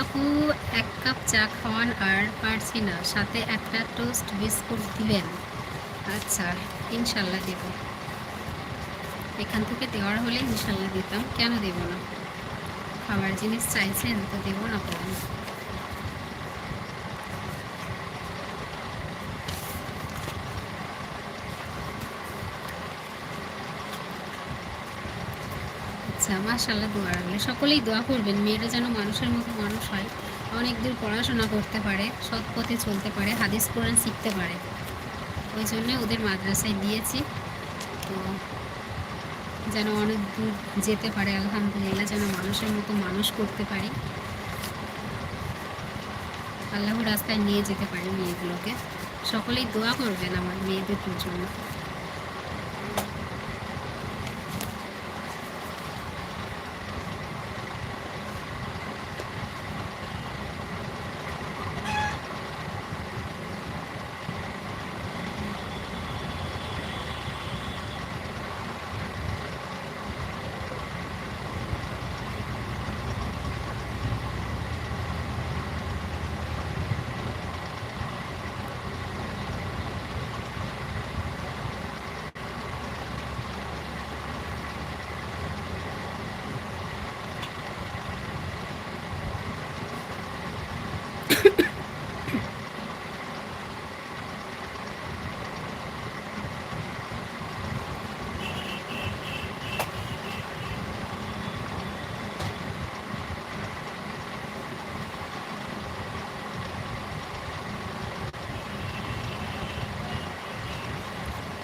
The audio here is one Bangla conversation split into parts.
আপু, এক কাপ চা খাওয়ান আর পারছি না। সাথে একটা টোস্ট বিস্কুট দিবেন। আচ্ছা ইনশাল্লাহ দেব। এখান থেকে দেওয়ার হলে ইনশাল্লাহ দিতাম। কেন দেব না? খাবার জিনিস চাইছেন তো দেব না কখন আচ্ছা মাশাল্লাহ দোয়া রাখলে সকলেই দোয়া করবেন, মেয়েরা যেন মানুষের মতো মানুষ হয়। অনেক দূর পড়াশোনা করতে পারে, সৎ পথে চলতে পারে, হাদিস, কোরআন শিখতে পারে। ওই জন্য ওদের মাদ্রাসায় দিয়েছি। তো যেন অনেক দূর যেতে পারে, আলহামদুলিল্লাহ, যেন মানুষের মতো মানুষ করতে পারি। আল্লাহ রাস্তায় নিয়ে যেতে পারি মেয়েগুলোকে। সকলেই দোয়া করবেন আমার মেয়েদের জন্য।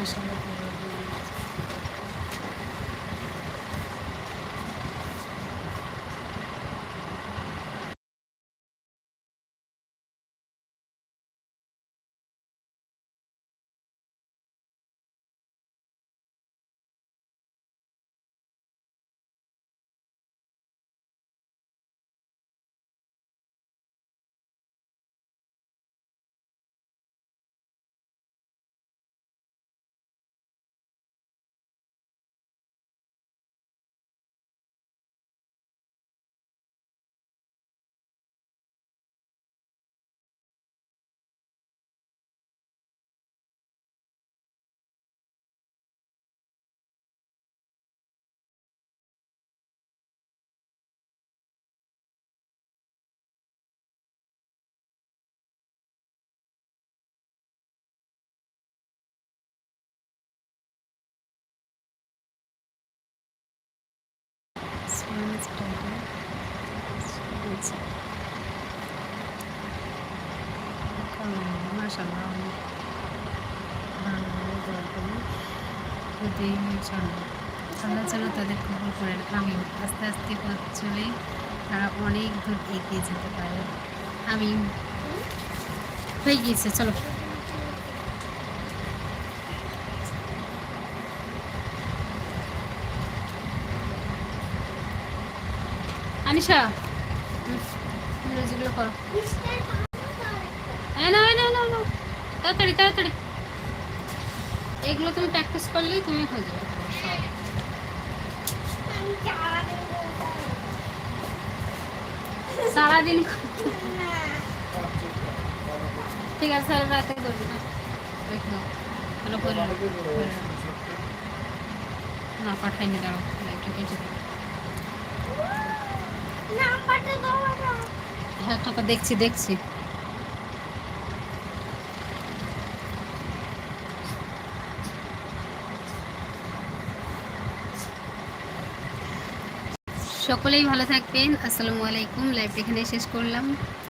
Bisa. মাশাআল্লাহ মাসাল্লাহ অনেক আল্লাহ যেন তাদের কবল করেন আমি আস্তে আস্তে পথ চলে তারা অনেক দূর এগিয়ে যেতে পারে আমি হয়ে গিয়েছে চলো আনিশা যেগুলো করো। না না না না তাড়াতাড়ি তাড়াতাড়ি। এগুলো তুমি প্র্যাকটিস করলেই তুমি যাবে। সারাদিন ঠিক আছে স্যার রাতে করবি না। ভালো করে। না, পাঠাইনি, দাঁড়াও। লাইটটা কেটে হ্যাঁ দেখছি দেখছি। সকলেই ভালো থাকবেন। আসসালামু আলাইকুম। লাইভ এখানে শেষ করলাম।